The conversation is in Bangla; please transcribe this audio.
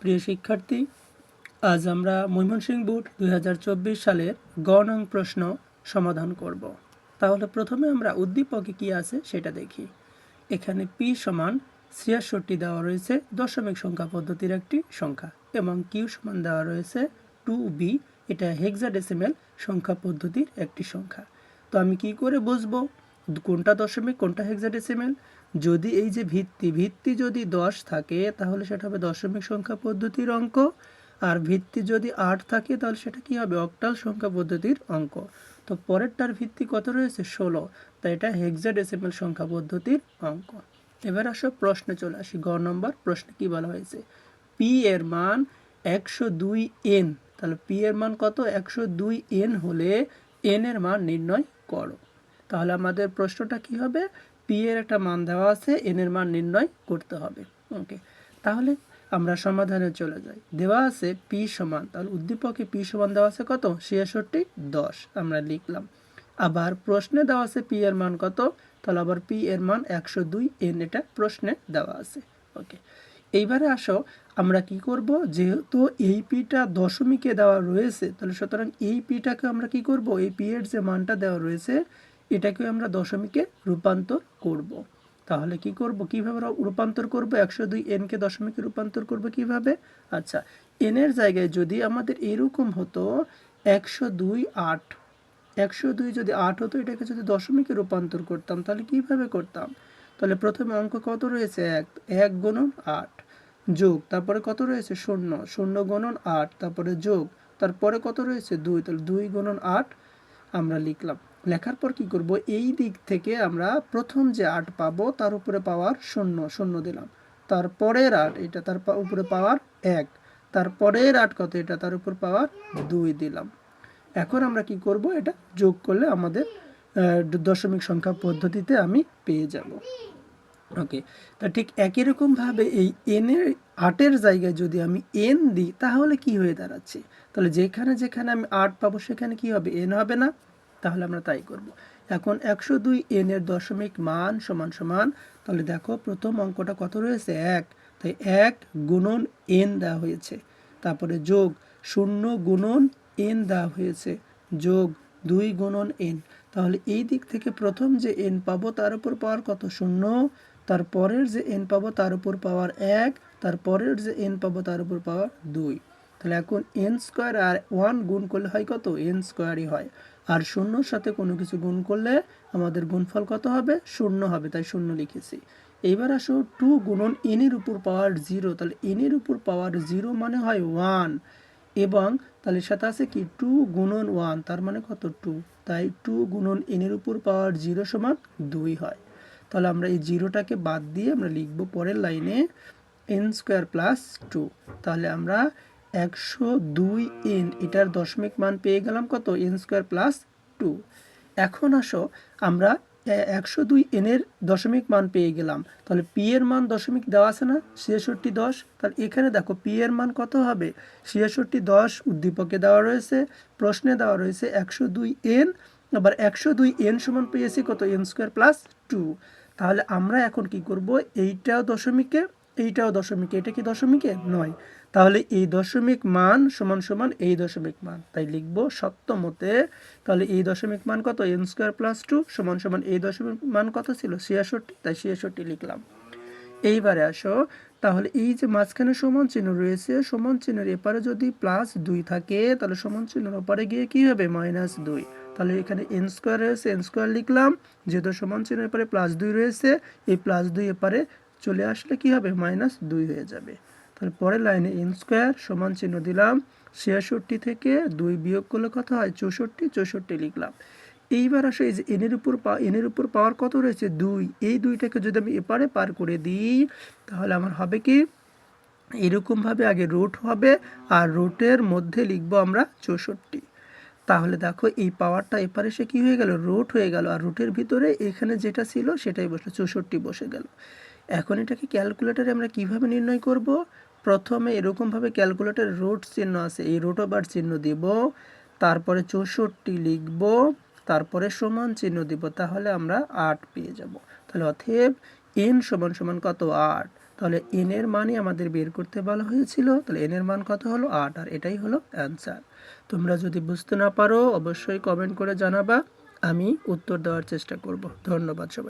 প্রিয় শিক্ষার্থী, আজ আমরা ময়মনসিংহ বোর্ড দুই হাজার চব্বিশ সালের গ নং প্রশ্ন সমাধান করব। তাহলে প্রথমে আমরা উদ্দীপকে কি আছে সেটা দেখি। এখানে পি সমান ছিয়াষট্টি দেওয়া রয়েছে, দশমিক সংখ্যা পদ্ধতির একটি সংখ্যা, এবং কিউ সমান দেওয়া রয়েছে টু বি, এটা হেক্সাডেসিমেল সংখ্যা পদ্ধতির একটি সংখ্যা। তো আমি কি করে বুঝব? কোনটা দশমিক, কোনটা হেক্সাডেসিমেল? যদি এই যে ভিত্তি ভিত্তি যদি দশ থাকে, তাহলে সেটা হবে দশমিক সংখ্যা পদ্ধতির অঙ্ক। আর ভিত্তি যদি আট থাকে, তাহলে সেটা কি হবে? অক্টাল সংখ্যা পদ্ধতির অঙ্ক। তো পরেরটার ভিত্তি কত রয়েছে? ষোলো। তাই এটা হেক্সাডেসিমেল সংখ্যা পদ্ধতির অঙ্ক। এবার আসো প্রশ্নে চলে আসি। গ নম্বর প্রশ্নে কি বলা হয়েছে? পি এর মান একশো দুই এন তাহলে পি এর মান কত? একশো দুই এন হলে এন এর মান নির্ণয় করো। তাহলে আমাদের প্রশ্নটা কি হবে? পি এর একটা মান দেওয়া আছে এন এর মান নির্ণয় করতে হবে। ওকে তাহলে আমরা সমাধানে চলে যাই। দেওয়া আছে পি সমান, তাহলে উদ্দীপকে পি সমান দেওয়া আছে কত? ছিয়াষট্টি, দশ, আমরা লিখলাম। আবার প্রশ্নে দেওয়া আছে পি এর মান কত? তাহলে আবার পি এর মান একশো দুই এন এটা প্রশ্নে দেওয়া আছে। ওকে এইবারে আসো, আমরা কি করব? যেহেতু এই পিটা দশমিকে দেওয়া রয়েছে, তাহলে সুতরাং এই পিটাকে আমরা কি করব? এই পি এর যে মানটা দেওয়া রয়েছে এটাকে আমরা দশমিকে রূপান্তর করব। তাহলে কি করব? কীভাবে রূপান্তর করব? একশো দুই এনকে দশমিকে রূপান্তর করব কীভাবে? আচ্ছা এনের জায়গায় যদি আমাদের এরকম হতো, একশো দুই আট, একশো দুই যদি আট হতো, এটাকে যদি দশমিকে রূপান্তর করতাম, তাহলে কীভাবে করতাম? তাহলে প্রথমে অঙ্ক কত রয়েছে? এক এক গুণন আট যোগ, তারপরে কত রয়েছে? শূন্য শূন্য গুণন আট, তারপরে যোগ, তারপরে কত রয়েছে? দুই, তাহলে দুই গুণন আট আমরা লিখলাম। লেখার পর কি করব? এই দিক থেকে আমরা প্রথম যে আট পাবো, তার উপরে পাওয়ার শূন্য শূন্য দিলাম। তারপরের আট এটা তার উপরে পাওয়ার এক। তারপরের আট কত? এটা তার উপর পাওয়ার দুই দিলাম। এখন আমরা কি করব? এটা যোগ করলে আমাদের দশমিক সংখ্যা পদ্ধতিতে আমি পেয়ে যাব। ওকে, তা ঠিক একই রকমভাবে এই এনের আটের জায়গায় যদি আমি এন দিই, তাহলে কি হয়ে দাঁড়াচ্ছে? তাহলে যেখানে যেখানে আমি আট পাবো, সেখানে কি হবে? এন হবে না। তাহলে আমরা তাই করব। এখন একশো দুই এন এর দশমিক মান সমান সমান, তাহলে দেখো প্রথম অঙ্কটা কত রয়েছে? এক। তাই এক গুণন এন দেওয়া হয়েছে। তারপরে যোগ শূন্য গুণন এন দেওয়া হয়েছে। যোগ দুই গুণন এন। তাহলে এই দিক থেকে প্রথম যে এন পাবো তার উপর পাওয়ার কত? শূন্য। তারপরের যে এন পাবো তার উপর পাওয়ার এক। তারপরের যে এন পাবো তার উপর পাওয়ার দুই। তাহলে এখন এন স্কোয়ার আর ওয়ান গুণ করলে হয় কত? এন স্কোয়ারই হয়। আর শূন্যর সাথে কোনো কিছু গুণ করলে আমাদের গুণফল কত হবে? শূন্য হবে, তাই শূন্য লিখেছি। এইবার আসো টু গুণন এনের উপর পাওয়ার জিরো তাহলে এনের উপর পাওয়ার জিরো মানে হয় ওয়ান এবং তাহলে সাথে আছে কি? টু গুণন ওয়ান তার মানে কত টু তাই টু গুণন এনের উপর পাওয়ার জিরো সমান দুই হয়। তাহলে আমরা এই জিরোটাকে বাদ দিয়ে আমরা লিখব পরের লাইনে এন স্কোয়ার প্লাস টু তাহলে আমরা একশো দুই এন, এটার দশমিক মান পেয়ে গেলাম কত? N square plus two. এখন আসো, আমরা একশো দুই এনের দশমিক মান পেয়ে গেলাম। তাহলে পি এর মান দশমিক দেওয়া আছে না? ছিয়াষট্টি দশ। তাহলে এখানে দেখো, পি এর মান কত হবে? ছিয়াষট্টি দশ উদ্দীপকে দেওয়া রয়েছে, প্রশ্নে দেওয়া রয়েছে একশো দুই এন, আবার একশো দুই এন সমান পেয়েছি কত? N square plus two. তাহলে আমরা এখন কি করব? এইটাও দশমিকে এইটাও দশমিক, এটা কি দশমিকে? নয়। তাহলে এই দশমিক মান সমান সমান এই দশমিক মান। তাই লিখব সপ্তমতে, তাহলে এই দশমিক মান কত? এন স্কোয়ার প্লাস টু সমান সমান এই দশমিক মান কত ছিল? ছিয়াষট্টি। তাই ছিয়াষট্টি লিখলাম। এইবারে আসো, তাহলে এই যে মাঝখানে সমান চিহ্ন রয়েছে, সমান চিহ্নের এপারে যদি প্লাস দুই থাকে, তাহলে সমান চিহ্নের ওপারে গিয়ে কি হবে? মাইনাস দুই। তাহলে এখানে এন স্কোয়ার রয়েছে এন স্কোয়ার লিখলাম। যেহেতু সমান চিহ্নের এপারে প্লাস দুই রয়েছে, এই প্লাস দুই এপারে চলে আসলে কি হবে? মাইনাস দুই হয়ে যাবে। তাহলে পরের লাইনে এন স্কোয়ার সমান চিহ্ন দিলাম। ছিয়াষট্টি থেকে দুই বিয়োগ করলে কত হয়? চৌষট্টি। চৌষট্টি লিখলাম। এইবার আসো, এই যে এনের উপর পা এনের উপর পাওয়ার কত রয়েছে? দুই। এই দুইটাকে যদি আমি এপারে পার করে দিই, তাহলে আমার হবে কি? এরকমভাবে আগে রুট হবে, আর রুটের মধ্যে লিখব আমরা চৌষট্টি। তাহলে দেখো এই পাওয়ারটা এপারে সে কী হয়ে গেল? রুট হয়ে গেল। আর রুটের ভিতরে এখানে যেটা ছিল সেটাই বসল, চৌষট্টি বসে গেল। এখন এটাকে ক্যালকুলেটারে আমরা কীভাবে নির্ণয় করব? প্রথমে এরকমভাবে ক্যালকুলেটার রুট চিহ্ন আছে, এই রুট ওভার চিহ্ন দিব, তারপরে চৌষট্টি লিখব, তারপরে সমান চিহ্ন দিব, তাহলে আমরা আট পেয়ে যাব। তাহলে অথেব এন সমান সমান কত? আট। তাহলে এন এর মানই আমাদের বের করতে বলা হয়েছিল। তাহলে এন এর মান কত হলো? আট। আর এটাই হলো অ্যান্সার তোমরা যদি বুঝতে না পারো, অবশ্যই কমেন্ট করে জানাবা। আমি উত্তর দেওয়ার চেষ্টা করব। ধন্যবাদ সবাই।